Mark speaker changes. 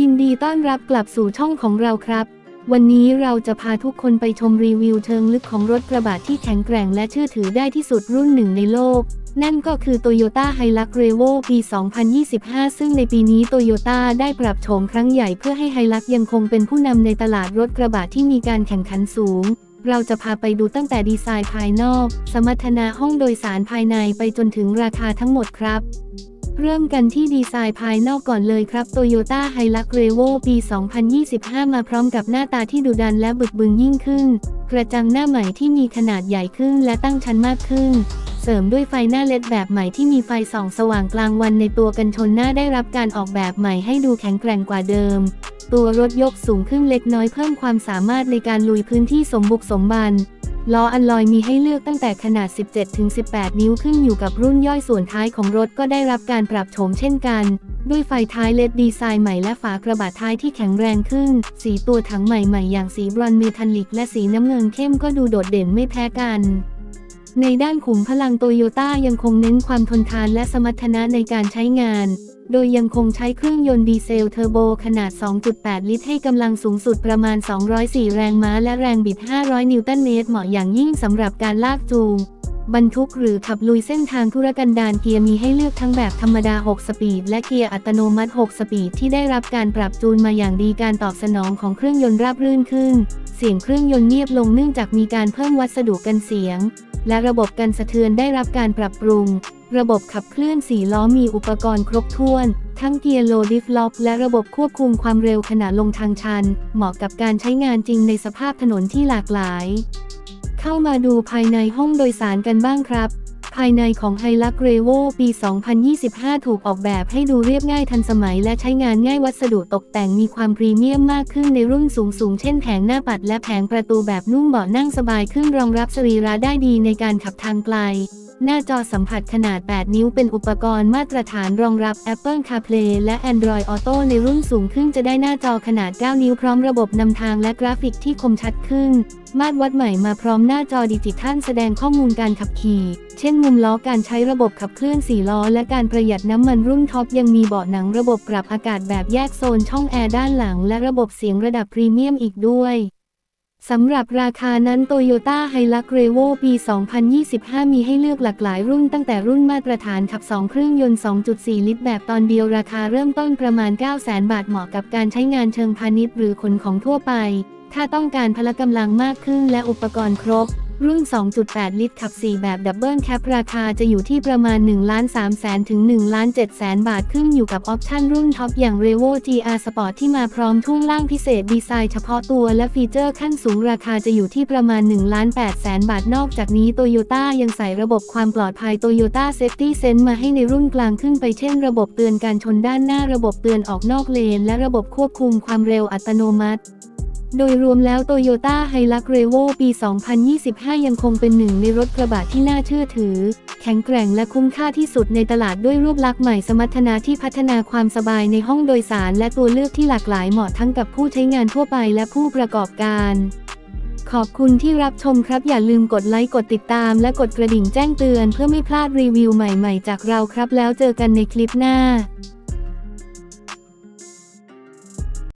Speaker 1: ยินดีต้อนรับกลับสู่ช่องของเราครับ วันนี้เราจะพาทุกคนไปชมรีวิวเชิงลึกของรถกระบะที่แข็งแกร่งและเชื่อถือได้ที่สุดรุ่นหนึ่งในโลก นั่นก็คือ Toyota Hilux Revo ปี 2025 ซึ่งในปีนี้ Toyota ได้ปรับโฉมครั้งใหญ่เพื่อให้ Hilux ยังคงเป็นผู้นำในตลาดรถกระบะที่มีการแข่งขันสูงเราจะพาไปดูตั้งแต่ดีไซน์ภายนอก สมรรถนะห้องโดยสารภายในไปจนถึงราคาทั้งหมดครับ เริ่มกันที่ดีไซน์ภายนอกก่อนเลยครับ Toyota Hilux Revo ปี 2025 มาพร้อมกับหน้าตาที่ดุดันและบึกบึนยิ่งขึ้น กระจังหน้าใหม่ที่มีขนาดใหญ่ขึ้นและตั้งชั้นมากขึ้น เสริมด้วยไฟหน้าเลดแบบใหม่ที่มีไฟส่องสว่างกลางวันในตัวกันชนหน้าได้รับการออกแบบใหม่ให้ดูแข็งแกร่งกว่าเดิม ตัวรถยกสูงขึ้นเล็กน้อยเพิ่มความสามารถในการลุยพื้นที่สมบุกสมบัน ล้ออัลลอยมีให้เลือกตั้งแต่ขนาด 17-18 นิ้วขึ้นอยู่กับรุ่นย่อยส่วนท้ายของรถก็ได้รับการปรับโฉมเช่นกัน ด้วยไฟท้ายเลดดีไซน์ใหม่และฝากระบะท้ายที่แข็งแรงขึ้น สีตัวถังใหม่ๆ อย่างสีบรอนซ์เมทัลลิกและสีน้ำเงินเข้มก็ดูโดดเด่นไม่แพ้กัน ในด้านขุมพลังโตโยต้ายังคงเน้นความทนทานและสมรรถนะในการใช้งาน โดยยังคงใช้เครื่องยนต์ดีเซลเทอร์โบขนาด 2.8 ลิตรให้กำลังสูงสุดประมาณ 204 แรงม้าและแรงบิด 500 นิวตันเมตรเหมาะอย่างยิ่งสำหรับการลากจูง บรรทุกหรือขับลุยเส้นทางธุรกันดารเกียร์มีให้เลือกทั้งแบบธรรมดา 6 สปีด และเกียร์อัตโนมัติ 6 สปีดที่ได้รับการปรับจูนมาอย่างดีการตอบสนองของเครื่องยนต์ราบรื่นขึ้น เสียงเครื่องยนต์เงียบลงเนื่องจากมีการเพิ่มวัสดุกันเสียง และระบบกันสะเทือนได้รับการปรับปรุง ระบบขับเคลื่อนสี่ล้อมีอุปกรณ์ครบถ้วน ทั้งเกียร์โลดิฟล็อกและระบบควบคุมความเร็วขณะลงทางชัน เหมาะกับการใช้งานจริงในสภาพถนนที่หลากหลาย เข้ามาดูภายในห้องโดยสารกันบ้างครับ ภายในของไฮลักเรโวปี 2025 ถูกออกแบบให้ดูเรียบง่ายทันสมัยและใช้งานง่ายวัสดุตกแต่งมีความพรีเมียมมากขึ้นในรุ่นสูงสูงเช่นแผงหน้าปัดและแผงประตูแบบนุ่มเบาะนั่งสบายขึ้นรองรับสรีระได้ดีในการขับทางไกล หน้าจอสัมผัสขนาด 8 นิ้วเป็นอุปกรณ์มาตรฐานรองรับ Apple CarPlay และ Android Auto ในรุ่นสูงขึ้นจะได้หน้าจอขนาด 9 นิ้วพร้อมระบบนำทางและกราฟิกที่คมชัดขึ้น มาตรวัดใหม่มาพร้อมหน้าจอดิจิทัลแสดงข้อมูลการขับขี่ เช่นมุมล้อการใช้ระบบขับเคลื่อน4ล้อ และการประหยัดน้ำมันรุ่นท็อปยังมีเบาะหนังระบบปรับอากาศแบบแยกโซนช่องแอร์ด้านหลัง และระบบเสียงระดับพรีเมียมอีกด้วย สำหรับราคานั้น Toyota Hilux Revo ปี 2025 มีให้เลือกหลากหลายรุ่นตั้งแต่รุ่นมาตรฐานขับ 2 เครื่องยนต์ 2.4 ลิตรแบบตอนเดียวราคาเริ่มต้นประมาณ 900,000 บาทเหมาะกับการใช้งานเชิงพาณิชย์หรือขนของทั่วไป ถ้าต้องการพละกำลังมากขึ้นและอุปกรณ์ครบ รุ่น 2.8 ลิตรขับ 4 แบบดับเบิลแคปราคาจะอยู่ที่ประมาณ1ล้าน3 0 0 0 0ถึง1ล้าน7 0 0 0 0บาทขึ้นอยู่กับออปชั่นรุ่นท็อปอย่าง Revo GR Sport ที่มาพร้อมทุ่งล่างพิเศษดีไซน์เฉพาะตัวและฟีเจอร์ขั้นสูงราคาจะอยู่ที่ประมาณ1ล้าน8 0 0 0 0บาทนอกจากนี้ Toyota ยังใส่ระบบความปลอดภัย Toyota Safety Sense มาให้ในรุ่นกลางขึ้นไปเช่น ระบบเตือนการชนด้านหน้าระบบเตือนออกนอกเลน และระบบควบคุมความเร็วอัตโนมัติ โดยรวมแล้ว Toyota Hilux Revo ปี 2025 ยังคงเป็นหนึ่งในรถกระบะที่น่าเชื่อถือ แข็งแกร่งและคุ้มค่าที่สุดในตลาดด้วยรูปลักษณ์ใหม่สมรรถนะที่พัฒนาความสบายในห้องโดยสาร และตัวเลือกที่หลากหลายเหมาะทั้งกับผู้ใช้งานทั่วไปและผู้ประกอบการ ขอบคุณที่รับชมครับอย่าลืมกดไลค์กดติดตาม และกดกระดิ่งแจ้งเตือนเพื่อไม่พลาดรีวิวใหม่ ๆ จากเราครับแล้วเจอกันในคลิปหน้า